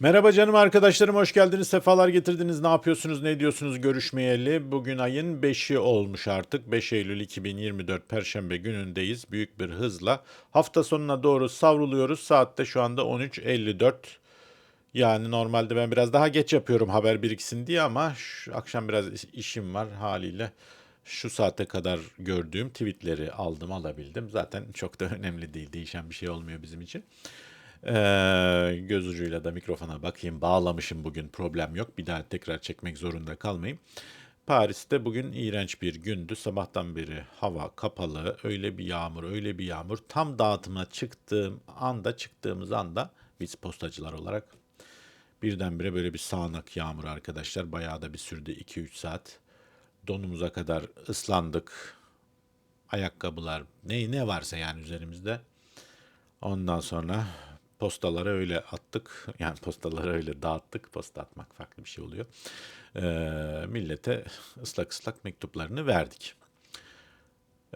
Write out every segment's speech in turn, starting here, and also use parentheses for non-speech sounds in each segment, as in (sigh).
Merhaba canım arkadaşlarım hoş geldiniz sefalar getirdiniz. Ne yapıyorsunuz ne ediyorsunuz görüşmeyeli? Bugün ayın 5'i olmuş artık. 5 Eylül 2024 Perşembe günündeyiz. Büyük bir hızla hafta sonuna doğru savruluyoruz. Saatte şu anda 13.54 yani normalde ben biraz daha geç yapıyorum haber biriksin diye ama şu akşam biraz iş- işim var. Haliyle şu saate kadar gördüğüm tweetleri aldım alabildim. Zaten çok da (laughs) önemli değil. Değişen bir şey olmuyor bizim için. Ee, göz ucuyla da mikrofona bakayım. Bağlamışım bugün problem yok. Bir daha tekrar çekmek zorunda kalmayayım. Paris'te bugün iğrenç bir gündü. Sabahtan beri hava kapalı. Öyle bir yağmur, öyle bir yağmur. Tam dağıtıma çıktığım anda, çıktığımız anda biz postacılar olarak birdenbire böyle bir sağanak yağmur arkadaşlar. Bayağı da bir sürdü 2-3 saat. Donumuza kadar ıslandık. Ayakkabılar, ne ne varsa yani üzerimizde. Ondan sonra postalara öyle attık. Yani postalara öyle dağıttık. Posta atmak farklı bir şey oluyor. Ee, millete ıslak ıslak mektuplarını verdik.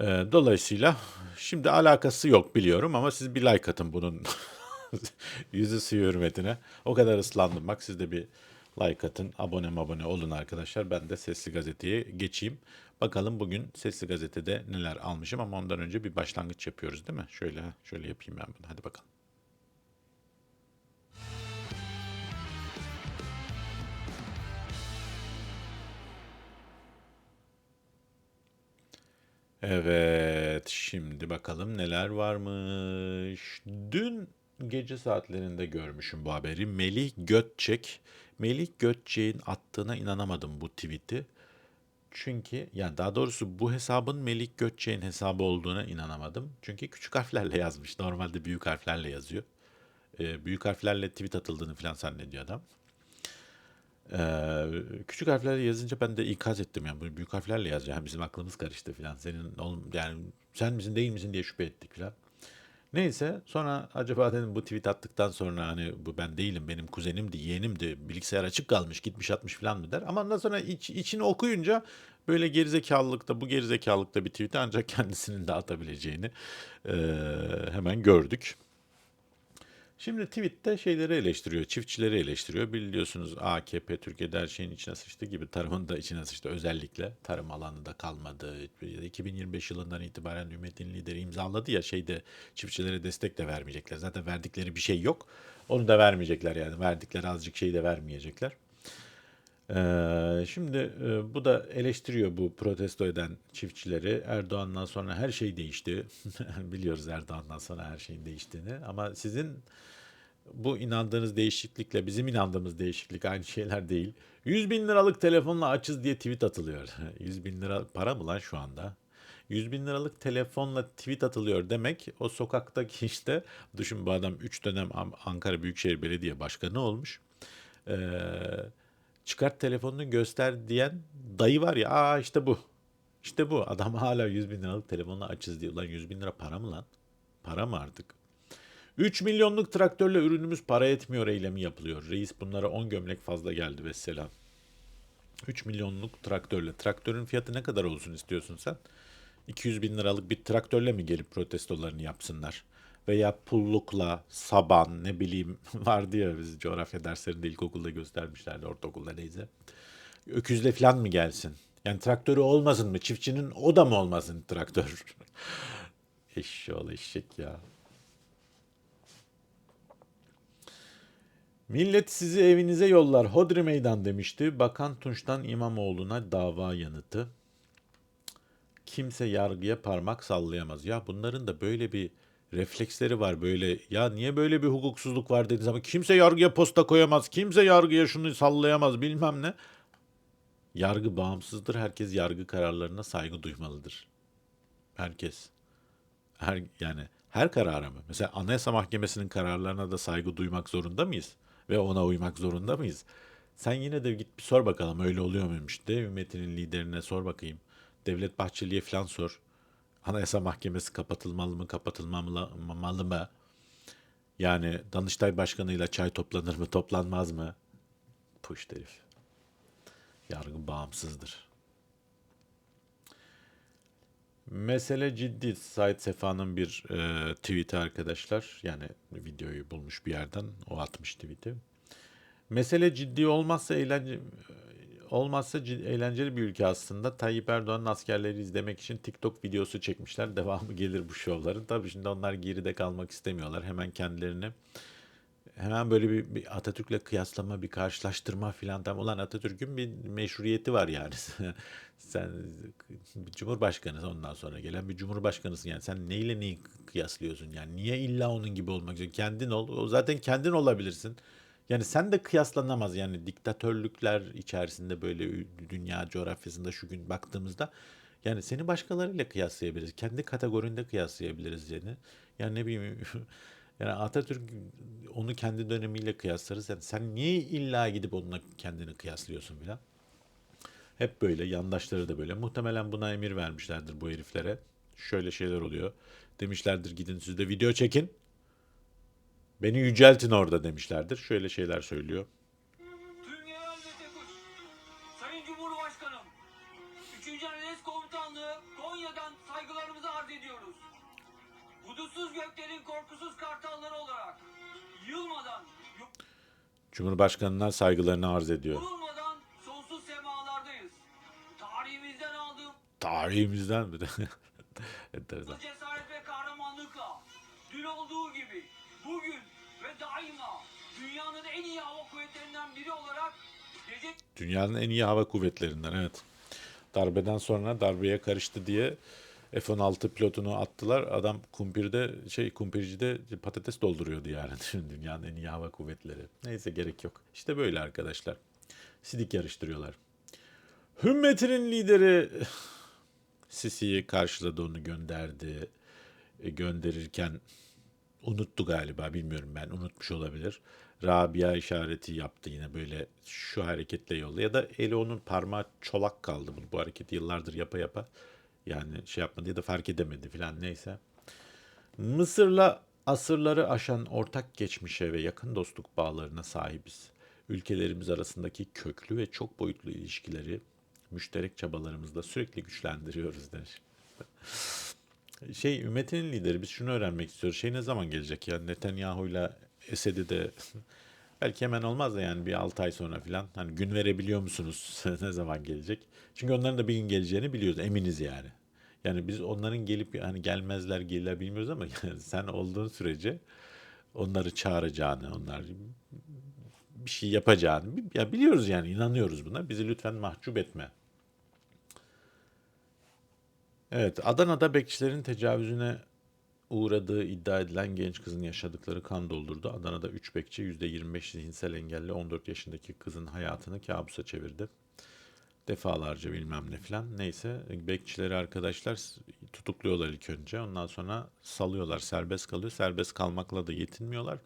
Ee, dolayısıyla şimdi alakası yok biliyorum ama siz bir like atın bunun (laughs) yüzü suyu hürmetine. O kadar ıslandım bak siz de bir like atın. Abone abone olun arkadaşlar. Ben de Sesli Gazete'ye geçeyim. Bakalım bugün Sesli Gazete'de neler almışım ama ondan önce bir başlangıç yapıyoruz değil mi? Şöyle şöyle yapayım ben bunu. Hadi bakalım. Evet, şimdi bakalım neler varmış. Dün gece saatlerinde görmüşüm bu haberi. Melih Gökçek. Melih Gökçek'in attığına inanamadım bu tweet'i. Çünkü yani daha doğrusu bu hesabın Melih Gökçek'in hesabı olduğuna inanamadım. Çünkü küçük harflerle yazmış. Normalde büyük harflerle yazıyor. Ee, büyük harflerle tweet atıldığını falan zannediyor adam. Ee, küçük harflerle yazınca ben de ikaz ettim yani bu büyük harflerle yaz yani bizim aklımız karıştı falan senin oğlum yani sen misin değil misin diye şüphe ettik falan. Neyse sonra acaba dedim bu tweet attıktan sonra hani bu ben değilim benim kuzenimdi yeğenimdi bilgisayar açık kalmış gitmiş atmış falan mı der. Ama ondan sonra iç, içini okuyunca böyle gerizekalılıkta bu gerizekalılıkta bir tweet'i ancak (laughs) kendisinin de atabileceğini eee, hemen gördük. Şimdi tweette şeyleri eleştiriyor, çiftçileri eleştiriyor. Biliyorsunuz AKP Türkiye'de her şeyin içine sıçtı gibi tarımın da içine sıçtı özellikle. Tarım alanı da kalmadı. 2025 yılından itibaren hükümetin lideri imzaladı ya şeyde çiftçilere destek de vermeyecekler. Zaten verdikleri bir şey yok. Onu da vermeyecekler yani. Verdikleri azıcık şeyi de vermeyecekler. Ee, şimdi e, bu da eleştiriyor bu protesto eden çiftçileri. Erdoğan'dan sonra her şey değişti. (laughs) Biliyoruz Erdoğan'dan sonra her şeyin değiştiğini. Ama sizin bu inandığınız değişiklikle bizim inandığımız değişiklik aynı şeyler değil. 100 bin liralık telefonla açız diye tweet atılıyor. (laughs) 100 bin lira para mı lan şu anda? 100 bin liralık telefonla tweet atılıyor demek o sokaktaki işte düşün bu adam 3 dönem Ankara Büyükşehir Belediye Başkanı olmuş. Ee, çıkart telefonunu göster diyen dayı var ya aa işte bu. İşte bu adam hala 100 bin liralık telefonla açız diyor. Lan 100 bin lira para mı lan? Para mı artık? 3 milyonluk traktörle ürünümüz para etmiyor eylemi yapılıyor. Reis bunlara 10 gömlek fazla geldi vesselam. 3 milyonluk traktörle. Traktörün fiyatı ne kadar olsun istiyorsun sen? 200 bin liralık bir traktörle mi gelip protestolarını yapsınlar? Veya pullukla, saban ne bileyim (laughs) vardı ya biz coğrafya derslerinde ilkokulda göstermişlerdi ortaokulda neyse. Öküzle falan mı gelsin? Yani traktörü olmasın mı? Çiftçinin o da mı olmasın traktör? (laughs) Eşşoğlu eşek ya. Millet sizi evinize yollar. Hodri meydan demişti. Bakan Tunç'tan İmamoğlu'na dava yanıtı. Kimse yargıya parmak sallayamaz. Ya bunların da böyle bir refleksleri var böyle. Ya niye böyle bir hukuksuzluk var dediğiniz zaman kimse yargıya posta koyamaz. Kimse yargıya şunu sallayamaz bilmem ne. Yargı bağımsızdır. Herkes yargı kararlarına saygı duymalıdır. Herkes. Her yani her karara mı? Mesela Anayasa Mahkemesi'nin kararlarına da saygı duymak zorunda mıyız? Ve ona uymak zorunda mıyız? Sen yine de git bir sor bakalım öyle oluyor muymuş de hükümetinin liderine sor bakayım. Devlet Bahçeli'ye falan sor. Anayasa Mahkemesi kapatılmalı mı, kapatılmamalı mı? Yani Danıştay Başkanı'yla çay toplanır mı, toplanmaz mı? Puş herif. Yargı bağımsızdır. Mesele ciddi. Said Sefa'nın bir e, tweet'i arkadaşlar. Yani videoyu bulmuş bir yerden. O atmış tweet'i. Mesele ciddi olmazsa eğlence olmazsa eğlenceli bir ülke aslında. Tayyip Erdoğan'ın askerleri izlemek için TikTok videosu çekmişler. (laughs) Devamı gelir bu şovların. Tabii şimdi onlar geride kalmak istemiyorlar. Hemen kendilerini hemen böyle bir, bir Atatürk'le kıyaslama, bir karşılaştırma filan tam olan Atatürk'ün bir meşruiyeti var yani. (laughs) Sen bir cumhurbaşkanı ondan sonra gelen bir cumhurbaşkanısın yani. Sen neyle neyi kıyaslıyorsun yani? Niye illa onun gibi olmak istiyorsun? Kendin ol. O zaten kendin olabilirsin. Yani sen de kıyaslanamaz yani diktatörlükler içerisinde böyle dünya coğrafyasında şu gün baktığımızda yani seni başkalarıyla kıyaslayabiliriz. Kendi kategorinde kıyaslayabiliriz seni. Yani ne bileyim (laughs) yani Atatürk onu kendi dönemiyle kıyaslarız. Yani sen niye illa gidip onunla kendini kıyaslıyorsun filan? Hep böyle yandaşları da böyle. Muhtemelen buna emir vermişlerdir bu heriflere. Şöyle şeyler oluyor. Demişlerdir gidin siz de video çekin. Beni yüceltin orada demişlerdir. Şöyle şeyler söylüyor. Sayın Cumhurbaşkanım, 3. Anadolu Komutanlığı Konya'dan saygılarımızı arz ediyoruz. Hudutsuz göklerin korkusuz kartalları olarak yılmadan, Cumhurbaşkanına saygılarını arz ediyor. yorulmadan sonsuz semalardayız. Tarihimizden aldığımız Tarihimizden mi? (laughs) Enteresan. cesaret ve kahramanlıkla dün olduğu gibi bugün ve daima dünyanın en iyi hava kuvvetlerinden biri olarak gece Dünyanın en iyi hava kuvvetlerinden evet. Darbeden sonra darbeye karıştı diye F-16 pilotunu attılar. Adam kumpirde şey kumpircide patates dolduruyordu yani. (laughs) Dünyanın en iyi hava kuvvetleri. Neyse gerek yok. İşte böyle arkadaşlar. Sidik yarıştırıyorlar. Hümmetinin lideri (laughs) Sisi'yi karşıladı onu gönderdi. E, gönderirken unuttu galiba bilmiyorum ben unutmuş olabilir. Rabia işareti yaptı yine böyle şu hareketle yolla ya da eli onun parmağı çolak kaldı bu, bu hareketi yıllardır yapa yapa yani şey yapmadı ya da fark edemedi filan neyse. Mısır'la asırları aşan ortak geçmişe ve yakın dostluk bağlarına sahibiz. Ülkelerimiz arasındaki köklü ve çok boyutlu ilişkileri müşterek çabalarımızla sürekli güçlendiriyoruz demiş. Şey ümmetinin lideri biz şunu öğrenmek istiyoruz. Şey ne zaman gelecek ya Netanyahu'yla Esed'i de (laughs) belki hemen olmaz da yani bir 6 ay sonra falan hani gün verebiliyor musunuz (laughs) ne zaman gelecek? Çünkü onların da bir gün geleceğini biliyoruz eminiz yani. Yani biz onların gelip hani gelmezler gelirler bilmiyoruz ama (laughs) yani sen olduğun sürece onları çağıracağını, onlar bir şey yapacağını ya biliyoruz yani inanıyoruz buna. Bizi lütfen mahcup etme. Evet, Adana'da bekçilerin tecavüzüne uğradığı iddia edilen genç kızın yaşadıkları kan doldurdu. Adana'da 3 bekçi %25 zihinsel engelli 14 yaşındaki kızın hayatını kabusa çevirdi. Defalarca bilmem ne filan. Neyse bekçileri arkadaşlar tutukluyorlar ilk önce. Ondan sonra salıyorlar, serbest kalıyor. Serbest kalmakla da yetinmiyorlar.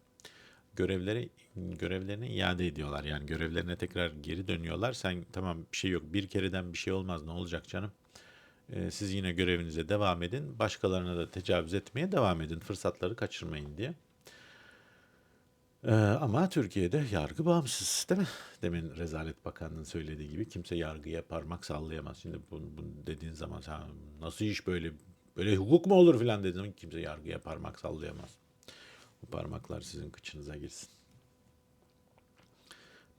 Görevleri görevlerine iade ediyorlar. Yani görevlerine tekrar geri dönüyorlar. Sen tamam bir şey yok. Bir kereden bir şey olmaz. Ne olacak canım? Ee, siz yine görevinize devam edin. Başkalarına da tecavüz etmeye devam edin. Fırsatları kaçırmayın diye. Ee, ama Türkiye'de yargı bağımsız değil mi? Demin Rezalet Bakanı'nın söylediği gibi kimse yargıya parmak sallayamaz. Şimdi bunu, bunu dediğin zaman sen nasıl iş böyle böyle hukuk mu olur filan dediğin zaman kimse yargıya parmak sallayamaz. Bu parmaklar sizin kıçınıza girsin.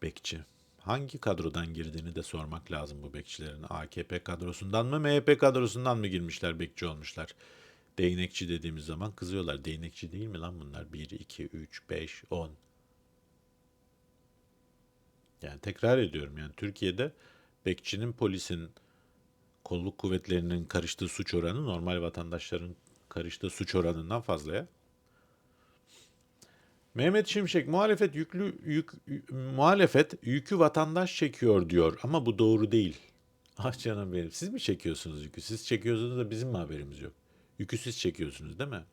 Bekçi. Hangi kadrodan girdiğini de sormak lazım bu bekçilerin. AKP kadrosundan mı MHP kadrosundan mı girmişler bekçi olmuşlar. Değnekçi dediğimiz zaman kızıyorlar. Değnekçi değil mi lan bunlar? 1, 2, 3, 5, 10. Yani tekrar ediyorum yani Türkiye'de bekçinin, polisin, kolluk kuvvetlerinin karıştığı suç oranı normal vatandaşların karıştığı suç oranından fazla ya. Mehmet Şimşek muhalefet yüklü yük muhalefet yükü vatandaş çekiyor diyor ama bu doğru değil. (laughs) Ah canım benim. Siz mi çekiyorsunuz yükü? Siz çekiyorsunuz da bizim mi haberimiz yok? Yükü siz çekiyorsunuz değil mi?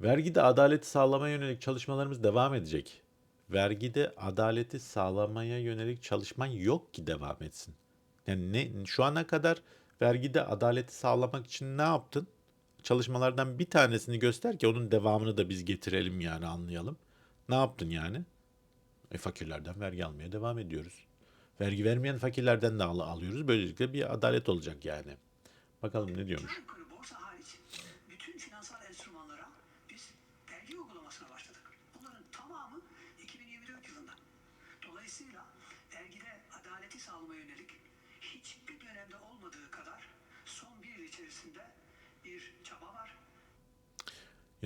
Vergide adaleti sağlamaya yönelik çalışmalarımız devam edecek. Vergide adaleti sağlamaya yönelik çalışman yok ki devam etsin. Yani ne, şu ana kadar vergide adaleti sağlamak için ne yaptın? Çalışmalardan bir tanesini göster ki onun devamını da biz getirelim yani anlayalım. Ne yaptın yani? E fakirlerden vergi almaya devam ediyoruz. Vergi vermeyen fakirlerden de al- alıyoruz. Böylelikle bir adalet olacak yani. Bakalım ne diyormuş.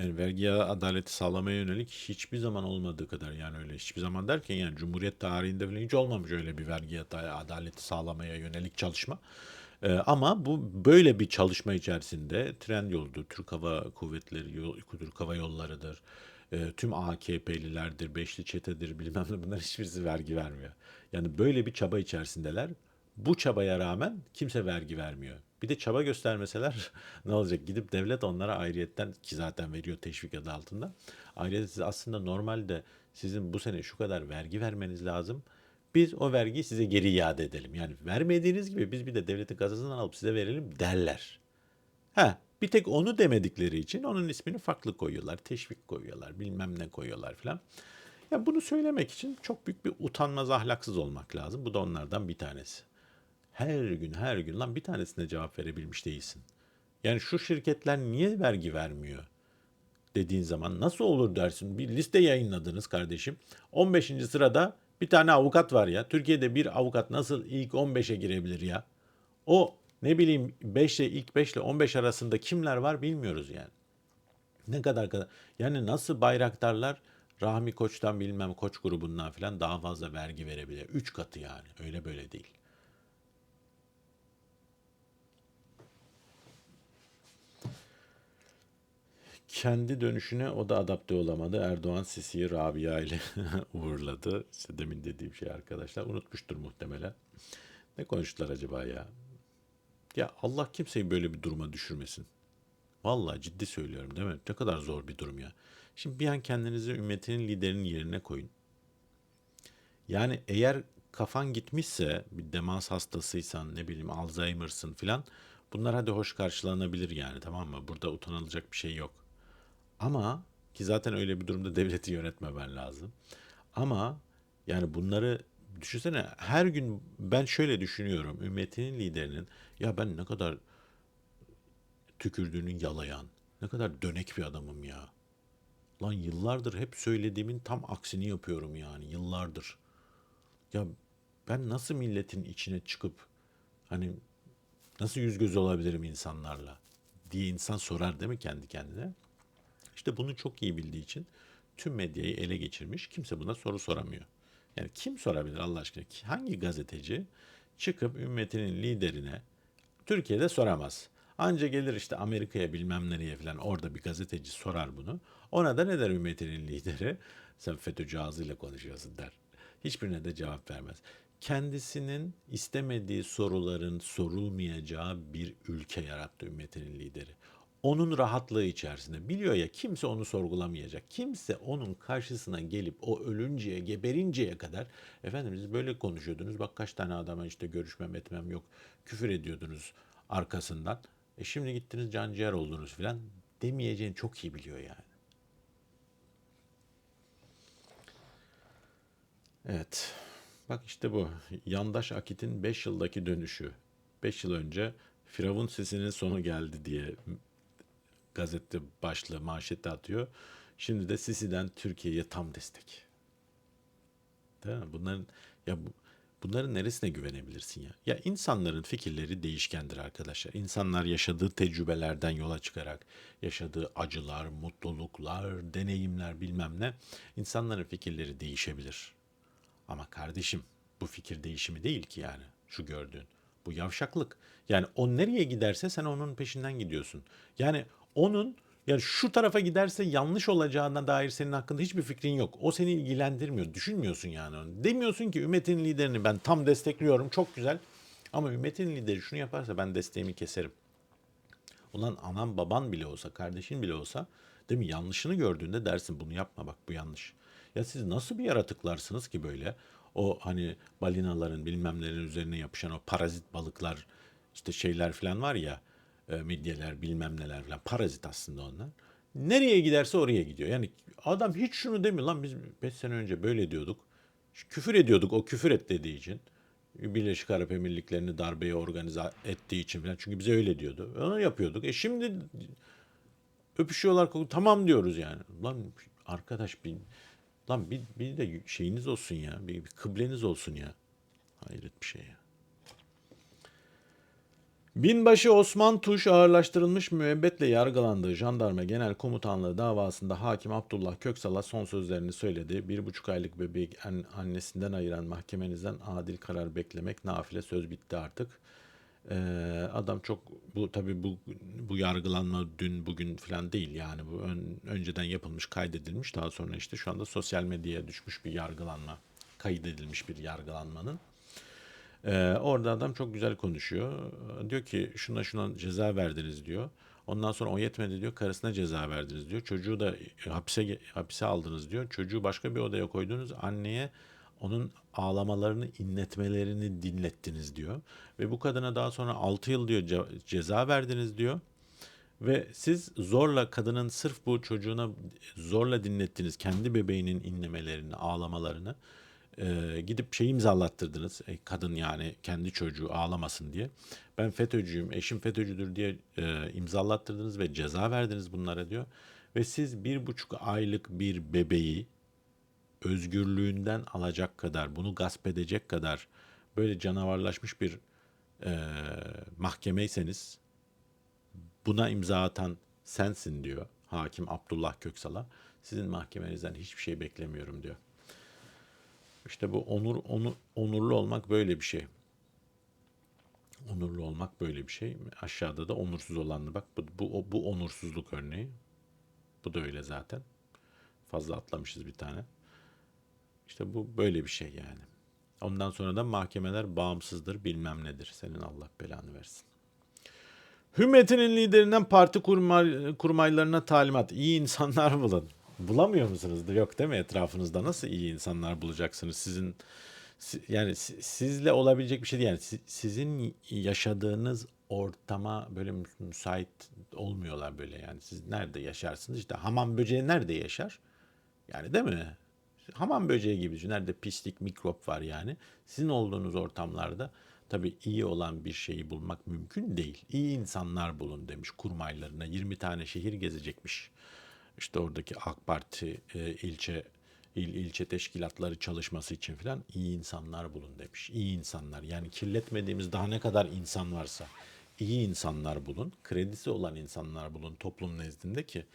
Yani vergi adaleti sağlamaya yönelik hiçbir zaman olmadığı kadar yani öyle hiçbir zaman derken yani Cumhuriyet tarihinde bile hiç olmamış öyle bir vergi adaleti sağlamaya yönelik çalışma. Ee, ama bu böyle bir çalışma içerisinde Trendyol'dur, Türk Hava Kuvvetleri, yol, Türk Hava Yolları'dır, e, tüm AKP'lilerdir, Beşli Çete'dir (laughs) bilmem ne bunlar hiçbirisi vergi vermiyor. Yani böyle bir çaba içerisindeler. Bu çabaya rağmen kimse vergi vermiyor. Bir de çaba göstermeseler (laughs) ne olacak? Gidip devlet onlara ayrıyetten ki zaten veriyor teşvik adı altında. Ayrıca siz aslında normalde sizin bu sene şu kadar vergi vermeniz lazım. Biz o vergiyi size geri iade edelim. Yani vermediğiniz gibi biz bir de devletin kasasından alıp size verelim derler. Ha, bir tek onu demedikleri için onun ismini farklı koyuyorlar. Teşvik koyuyorlar, bilmem ne koyuyorlar falan. Ya bunu söylemek için çok büyük bir utanmaz ahlaksız olmak lazım. Bu da onlardan bir tanesi. Her gün her gün lan bir tanesine cevap verebilmiş değilsin. Yani şu şirketler niye vergi vermiyor dediğin zaman nasıl olur dersin. Bir liste yayınladınız kardeşim. 15. sırada bir tane avukat var ya. Türkiye'de bir avukat nasıl ilk 15'e girebilir ya? O ne bileyim 5 ile ilk 5 ile 15 arasında kimler var bilmiyoruz yani. Ne kadar kadar. Yani nasıl bayraktarlar Rahmi Koç'tan bilmem Koç grubundan falan daha fazla vergi verebilir. 3 katı yani. Öyle böyle değil. Kendi dönüşüne o da adapte olamadı. Erdoğan Sisi'yi Rabia ile (laughs) uğurladı. İşte demin dediğim şey arkadaşlar. Unutmuştur muhtemelen. Ne konuştular acaba ya? Ya Allah kimseyi böyle bir duruma düşürmesin. Vallahi ciddi söylüyorum değil mi? Ne kadar zor bir durum ya. Şimdi bir an kendinizi ümmetinin liderinin yerine koyun. Yani eğer kafan gitmişse bir demans hastasıysan ne bileyim Alzheimer'sın filan bunlar hadi hoş karşılanabilir yani tamam mı? Burada utanılacak bir şey yok. Ama ki zaten öyle bir durumda devleti yönetmemen lazım. Ama yani bunları düşünsene her gün ben şöyle düşünüyorum. Ümmetinin liderinin ya ben ne kadar tükürdüğünü yalayan, ne kadar dönek bir adamım ya. Lan yıllardır hep söylediğimin tam aksini yapıyorum yani yıllardır. Ya ben nasıl milletin içine çıkıp hani nasıl yüz göz olabilirim insanlarla diye insan sorar değil mi kendi kendine? İşte bunu çok iyi bildiği için tüm medyayı ele geçirmiş. Kimse buna soru soramıyor. Yani kim sorabilir Allah aşkına? Hangi gazeteci çıkıp ümmetinin liderine Türkiye'de soramaz. Anca gelir işte Amerika'ya bilmem nereye falan orada bir gazeteci sorar bunu. Ona da ne der ümmetinin lideri? (laughs) Sen FETÖ'cü ağzıyla konuşuyorsun der. Hiçbirine de cevap vermez. Kendisinin istemediği soruların sorulmayacağı bir ülke yarattı ümmetinin lideri. Onun rahatlığı içerisinde biliyor ya kimse onu sorgulamayacak. Kimse onun karşısına gelip o ölünceye, geberinceye kadar efendim siz böyle konuşuyordunuz. Bak kaç tane adama işte görüşmem etmem yok. Küfür ediyordunuz arkasından. E şimdi gittiniz canciğer oldunuz filan demeyeceğini çok iyi biliyor yani. Evet. Bak işte bu. Yandaş Akit'in 5 yıldaki dönüşü. 5 yıl önce Firavun sesinin sonu geldi diye gazete başlığı manşette atıyor. Şimdi de Sisi'den Türkiye'ye tam destek. Değil mi? Bunların ya bu, bunların neresine güvenebilirsin ya? Ya insanların fikirleri değişkendir arkadaşlar. İnsanlar yaşadığı tecrübelerden yola çıkarak yaşadığı acılar, mutluluklar, deneyimler bilmem ne insanların fikirleri değişebilir. Ama kardeşim bu fikir değişimi değil ki yani şu gördüğün. Bu yavşaklık. Yani o nereye giderse sen onun peşinden gidiyorsun. Yani onun yani şu tarafa giderse yanlış olacağına dair senin hakkında hiçbir fikrin yok. O seni ilgilendirmiyor. Düşünmüyorsun yani onu. Demiyorsun ki ümmetin liderini ben tam destekliyorum. Çok güzel. Ama ümmetin lideri şunu yaparsa ben desteğimi keserim. Ulan anan baban bile olsa, kardeşin bile olsa değil mi? Yanlışını gördüğünde dersin bunu yapma bak bu yanlış. Ya siz nasıl bir yaratıklarsınız ki böyle? O hani balinaların bilmemlerin üzerine yapışan o parazit balıklar işte şeyler falan var ya e, midyeler bilmem neler falan parazit aslında onlar. Nereye giderse oraya gidiyor. Yani adam hiç şunu demiyor lan biz 5 sene önce böyle diyorduk. Küfür ediyorduk o küfür et dediği için. Birleşik Arap Emirlikleri'ni darbeye organize ettiği için falan. Çünkü bize öyle diyordu. Onu yapıyorduk. E şimdi öpüşüyorlar. Tamam diyoruz yani. Lan arkadaş bir lan bir, bir de şeyiniz olsun ya. Bir, bir kıbleniz olsun ya. Hayret bir şey ya. Binbaşı Osman Tuş ağırlaştırılmış müebbetle yargılandığı jandarma genel komutanlığı davasında hakim Abdullah Köksal'a son sözlerini söyledi. Bir buçuk aylık bebeği an- annesinden ayıran mahkemenizden adil karar beklemek nafile söz bitti artık. Ee, adam çok bu tabi bu bu yargılanma dün bugün falan değil yani bu ön- önceden yapılmış kaydedilmiş daha sonra işte şu anda sosyal medyaya düşmüş bir yargılanma kaydedilmiş bir yargılanmanın ee, orada adam çok güzel konuşuyor. Diyor ki şuna şuna ceza verdiniz diyor. Ondan sonra o yetmedi diyor. Karısına ceza verdiniz diyor. Çocuğu da hapise hapise aldınız diyor. Çocuğu başka bir odaya koydunuz. Anneye onun ağlamalarını, inletmelerini dinlettiniz diyor. Ve bu kadına daha sonra 6 yıl diyor ce- ceza verdiniz diyor. Ve siz zorla kadının sırf bu çocuğuna zorla dinlettiniz kendi bebeğinin inlemelerini, ağlamalarını e, gidip şey imzalattırdınız. E, kadın yani kendi çocuğu ağlamasın diye. Ben FETÖ'cüyüm, eşim FETÖ'cüdür diye e, imzalattırdınız ve ceza verdiniz bunlara diyor. Ve siz bir buçuk aylık bir bebeği özgürlüğünden alacak kadar, bunu gasp edecek kadar böyle canavarlaşmış bir e, mahkemeyseniz buna imza atan sensin diyor hakim Abdullah Köksal'a. Sizin mahkemenizden hiçbir şey beklemiyorum diyor. İşte bu onur, onu, onurlu olmak böyle bir şey. Onurlu olmak böyle bir şey. Aşağıda da onursuz olanlı bak bu, bu, bu onursuzluk örneği. Bu da öyle zaten. Fazla atlamışız bir tane. İşte bu böyle bir şey yani. Ondan sonra da mahkemeler bağımsızdır bilmem nedir. Senin Allah belanı versin. Hümmetinin liderinden parti kurmay, kurmaylarına talimat. İyi insanlar bulun. Bulamıyor musunuz? Yok değil mi etrafınızda? Nasıl iyi insanlar bulacaksınız? Sizin si- yani si- sizle olabilecek bir şey değil. Yani si- sizin yaşadığınız ortama böyle mü- müsait olmuyorlar böyle yani. Siz nerede yaşarsınız? İşte hamam böceği nerede yaşar? Yani değil mi? Hamam böceği gibi düşün. Nerede pislik, mikrop var yani. Sizin olduğunuz ortamlarda tabii iyi olan bir şeyi bulmak mümkün değil. İyi insanlar bulun demiş kurmaylarına. 20 tane şehir gezecekmiş. İşte oradaki AK Parti e, ilçe il ilçe teşkilatları çalışması için falan iyi insanlar bulun demiş. İyi insanlar yani kirletmediğimiz daha ne kadar insan varsa iyi insanlar bulun, kredisi olan insanlar bulun toplum nezdinde ki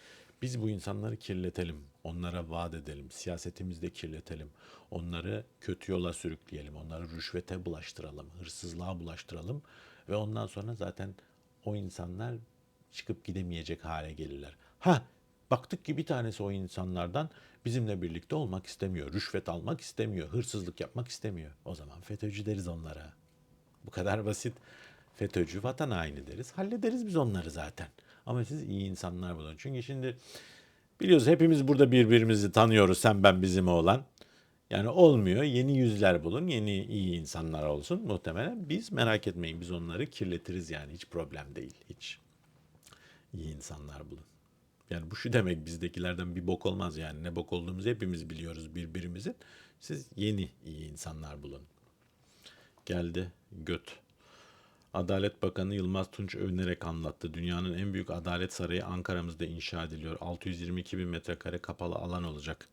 biz bu insanları kirletelim, onlara vaat edelim, siyasetimizde kirletelim, onları kötü yola sürükleyelim, onları rüşvete bulaştıralım, hırsızlığa bulaştıralım ve ondan sonra zaten o insanlar çıkıp gidemeyecek hale gelirler. Ha baktık ki bir tanesi o insanlardan bizimle birlikte olmak istemiyor, rüşvet almak istemiyor, hırsızlık yapmak istemiyor. O zaman FETÖ'cü deriz onlara. Bu kadar basit. FETÖ'cü vatan haini deriz. Hallederiz biz onları zaten. Ama siz iyi insanlar bulun. Çünkü şimdi biliyoruz hepimiz burada birbirimizi tanıyoruz. Sen ben bizim oğlan. Yani olmuyor. Yeni yüzler bulun. Yeni iyi insanlar olsun muhtemelen. Biz merak etmeyin. Biz onları kirletiriz yani. Hiç problem değil. Hiç. İyi insanlar bulun. Yani bu şu demek bizdekilerden bir bok olmaz yani. Ne bok olduğumuzu hepimiz biliyoruz birbirimizin. Siz yeni iyi insanlar bulun. Geldi göt. Adalet Bakanı Yılmaz Tunç övünerek anlattı. Dünyanın en büyük adalet sarayı Ankara'mızda inşa ediliyor. 622 bin metrekare kapalı alan olacak.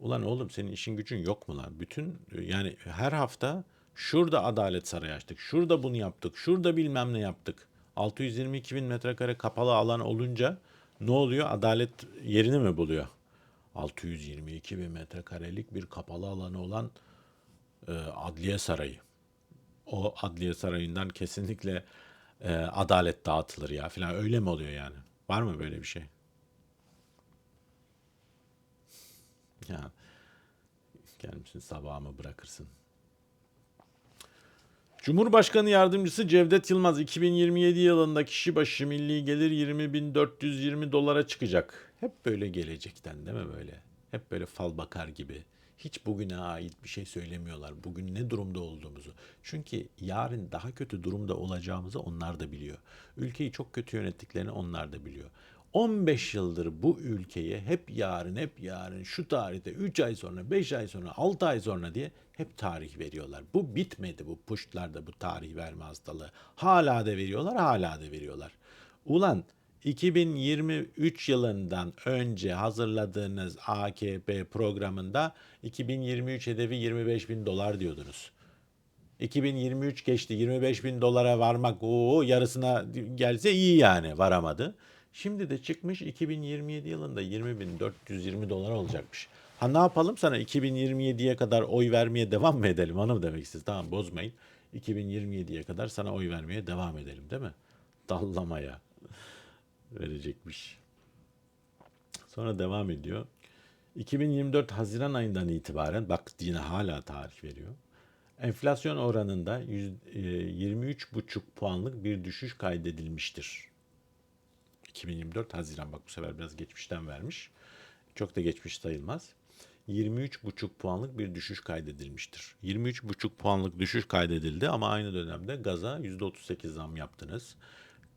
Ulan oğlum senin işin gücün yok mu lan? Bütün yani her hafta şurada adalet sarayı açtık. Şurada bunu yaptık. Şurada bilmem ne yaptık. 622 bin metrekare kapalı alan olunca ne oluyor? Adalet yerini mi buluyor? 622 bin metrekarelik bir kapalı alanı olan e, adliye sarayı. O adliye sarayından kesinlikle e, adalet dağıtılır ya falan öyle mi oluyor yani? Var mı böyle bir şey? Ya gelmişsin sabahımı bırakırsın. Cumhurbaşkanı Yardımcısı Cevdet Yılmaz 2027 yılında kişi başı milli gelir 20.420 dolara çıkacak. Hep böyle gelecekten değil mi böyle? Hep böyle fal bakar gibi. Hiç bugüne ait bir şey söylemiyorlar. Bugün ne durumda olduğumuzu. Çünkü yarın daha kötü durumda olacağımızı onlar da biliyor. Ülkeyi çok kötü yönettiklerini onlar da biliyor. 15 yıldır bu ülkeye hep yarın hep yarın şu tarihte 3 ay sonra 5 ay sonra 6 ay sonra diye hep tarih veriyorlar. Bu bitmedi bu puştlarda bu tarih verme hastalığı. Hala da veriyorlar hala da veriyorlar. Ulan 2023 yılından önce hazırladığınız AKP programında 2023 hedefi 25 bin dolar diyordunuz. 2023 geçti 25 bin dolara varmak o yarısına gelse iyi yani varamadı. Şimdi de çıkmış 2027 yılında 20 bin 420 dolar olacakmış. Ha ne yapalım sana 2027'ye kadar oy vermeye devam mı edelim hanım demek istiyoruz. Tamam bozmayın. 2027'ye kadar sana oy vermeye devam edelim değil mi? Dallamaya verecekmiş. Sonra devam ediyor. 2024 Haziran ayından itibaren bak yine hala tarih veriyor. Enflasyon oranında yüz- e, 23,5 puanlık bir düşüş kaydedilmiştir. 2024 Haziran bak bu sefer biraz geçmişten vermiş. Çok da geçmiş sayılmaz. 23,5 puanlık bir düşüş kaydedilmiştir. 23,5 puanlık düşüş kaydedildi ama aynı dönemde gaza %38 zam yaptınız.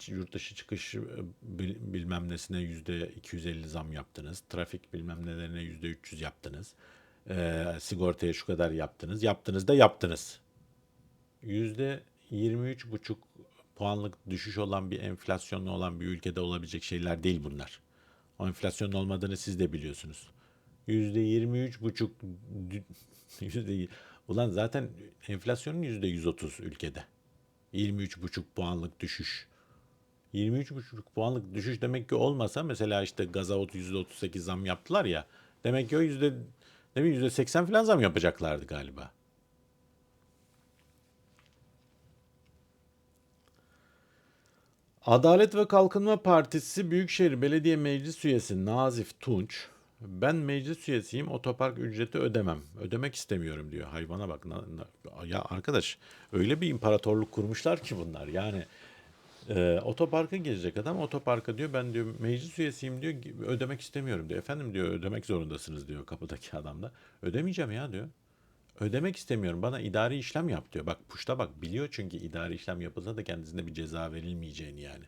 Yurt dışı çıkış e, bil- bilmem nesine %250 zam yaptınız. Trafik bilmem nelerine %300 yaptınız. Ee, sigortaya şu kadar yaptınız. Yaptınız da yaptınız. %23,5 puanlık düşüş olan bir enflasyonlu olan bir ülkede olabilecek şeyler değil bunlar. O enflasyonun olmadığını siz de biliyorsunuz. %23,5 dü- (laughs) yüzde Ulan zaten enflasyonun %130 ülkede. 23,5 puanlık düşüş. 23,5 puanlık düşüş demek ki olmasa mesela işte gaza %38 zam yaptılar ya. Demek ki o yüzde ne bileyim %80 falan zam yapacaklardı galiba. Adalet ve Kalkınma Partisi Büyükşehir Belediye Meclis Üyesi Nazif Tunç, ben meclis üyesiyim otopark ücreti ödemem. Ödemek istemiyorum diyor. Hayvana bak. Ya arkadaş öyle bir imparatorluk kurmuşlar ki bunlar. Yani e, otoparka gelecek adam otoparka diyor ben diyor meclis üyesiyim diyor ödemek istemiyorum diyor. Efendim diyor ödemek zorundasınız diyor kapıdaki adam da. Ödemeyeceğim ya diyor. Ödemek istemiyorum. Bana idari işlem yap diyor. Bak puşta bak biliyor çünkü idari işlem yapılsa da kendisine bir ceza verilmeyeceğini yani.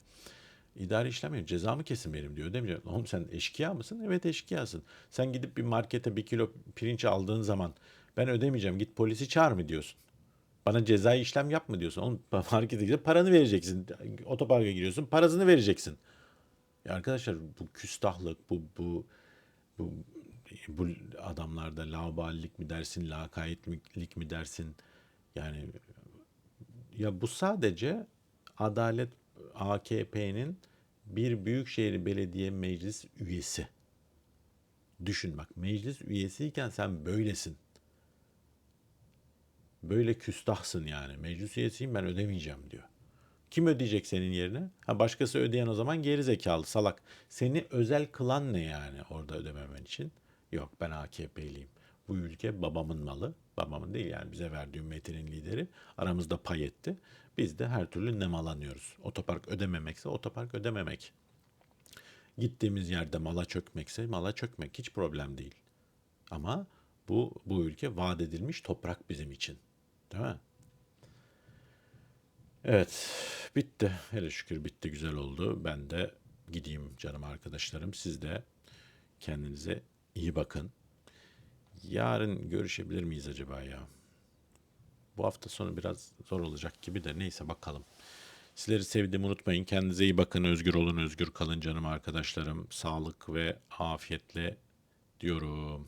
İdari işlem yok. Cezamı kesin benim diyor. Ödemeyeceğim. Oğlum sen eşkıya mısın? Evet eşkıyasın. Sen gidip bir markete bir kilo pirinç aldığın zaman ben ödemeyeceğim git polisi çağır mı diyorsun. Bana cezai işlem yap mı diyorsun. Oğlum (laughs) markete gidip paranı vereceksin. Otoparka giriyorsun parasını vereceksin. Ya arkadaşlar bu küstahlık bu bu bu bu adamlarda laubalilik mi dersin, lakaytlik mi dersin? Yani ya bu sadece Adalet AKP'nin bir büyükşehir belediye meclis üyesi. Düşün bak meclis üyesiyken sen böylesin. Böyle küstahsın yani. Meclis üyesiyim ben ödemeyeceğim diyor. Kim ödeyecek senin yerine? Ha başkası ödeyen o zaman geri zekalı salak. Seni özel kılan ne yani orada ödememen için? Yok ben AKP'liyim. Bu ülke babamın malı. Babamın değil yani bize verdiği ümmetinin lideri. Aramızda pay etti. Biz de her türlü nemalanıyoruz. Otopark ödememekse otopark ödememek. Gittiğimiz yerde mala çökmekse mala çökmek hiç problem değil. Ama bu bu ülke vaat edilmiş toprak bizim için. Değil mi? Evet, bitti. Hele şükür bitti, güzel oldu. Ben de gideyim canım arkadaşlarım. Siz de kendinize iyi bakın. Yarın görüşebilir miyiz acaba ya? Bu hafta sonu biraz zor olacak gibi de neyse bakalım. Sizleri sevdiğimi unutmayın. Kendinize iyi bakın. Özgür olun, özgür kalın canım arkadaşlarım. Sağlık ve afiyetle diyorum.